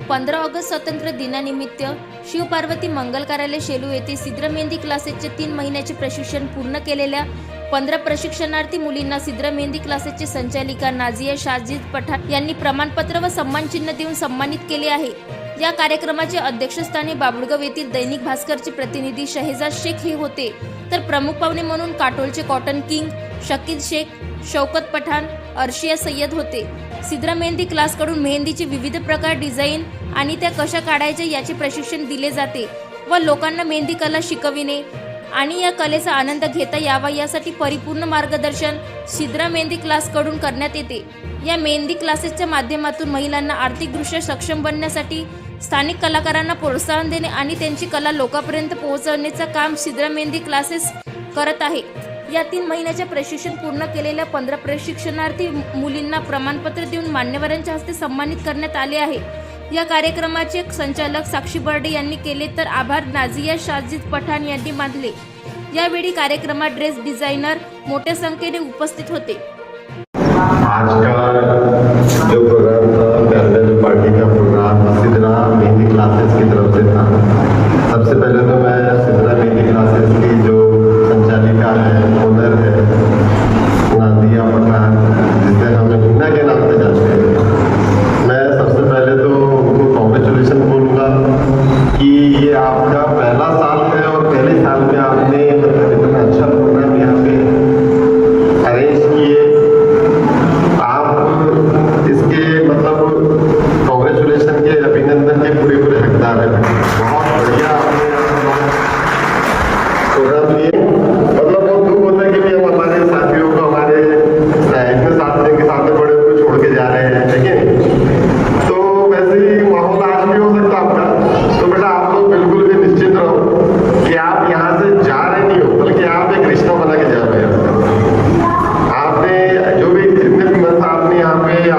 पंधरा ऑगस्ट स्वातंत्र्य दिनानिमित्त शिवपार्वती मंगल कार्यालय शेलू येथे सिद्र मेहंदी क्लासेसचे तीन महिन्याचे प्रशिक्षण पूर्ण केलेल्या पंधरा प्रशिक्षणार्थी मुलींना सिद्र मेहंदी क्लासेसचे संचालिका नाझिया शाजिद पठाण यांनी प्रमाणपत्र व सन्मान चिन्ह देऊन सन्मानित केले आहे. या कार्यक्रमाचे अध्यक्षस्थानी बाबुळगाव येथील दैनिक भास्करचे प्रतिनिधी शहेजाद शेख हे होते. तर प्रमुख पाहुणे म्हणून काटोलचे कॉटन किंग शकील शेख शौकत पठाण अर्शिया सय्यद होते. सिद्रा मेहंदी क्लासकडून मेहंदीचे विविध प्रकार डिझाईन आणि त्या कशा काढायच्या याचे प्रशिक्षण दिले जाते व लोकांना मेहंदी कला शिकविणे आणि या कलेचा आनंद घेता यावा यासाठी परिपूर्ण मार्गदर्शन सिद्रा मेहंदी क्लासकडून करण्यात येते. या मेहंदी क्लासेसच्या माध्यमातून महिलांना आर्थिकदृष्ट्या सक्षम बनण्यासाठी स्थानिक कलाकारांना प्रोत्साहन देणे आणि त्यांची कला लोकांपर्यंत पोहोचवण्याचं काम सिद्रा मेहंदी क्लासेस करत आहे. या तीन महिन्याच्या प्रशिक्षण पूर्ण केलेल्या पंधरा प्रशिक्षणार्थी मुलींना प्रमाणपत्र देऊन मान्यवरांच्या हस्ते सन्मानित करण्यात आले आहे. या कार्यक्रमाचे संचालक साक्षी बर्डे यांनी केले तर आभार. नाझिया शाजिद पठाण यांनी मानले. यावेळी कार्यक्रमात ड्रेस डिझायनर मोठ्या संख्येने उपस्थित होते. आज जो प्रोग्राम था पार्टी का प्रोग्राम इसी तरह मेहंदी क्लासेस की तरफ से था आपका पहला साल है और पहले साल में आपने इतना अच्छा प्रोग्राम यहाँ पे अरेंज किए। आप इसके मतलब कॉन्ग्रेचुलेशन के अभिनंदन के पूरे पूरे हकदार हैं। बहुत बढ़िया आपने प्रोग्राम लिए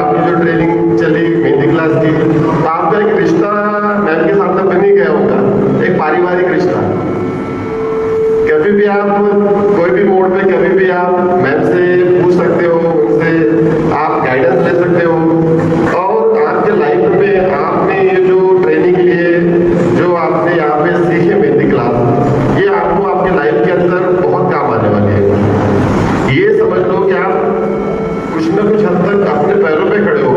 आपकी जो ट्रेनिंग चली, मेहंदी क्लास की। तो आपका एक रिश्ता मैम के साथ बन ही गया होगा एक पारिवारिक रिश्ता। कभी भी आप कोई भी मोड पे कभी भी आप मैम से पूछ सकते हो, उनसे आप गाइडेंस ले सकते हो। और आपके लाइफ में आपने ये जो ट्रेनिंग लिए, जो आपने यहाँ पे सीखे मेहंदी क्लास ये आपको आपके लाइफ के अंदर बहुत काम आने वाली है। ये समझ लो कि आप कुछ ना कुछ पैरों पे खड़े हो.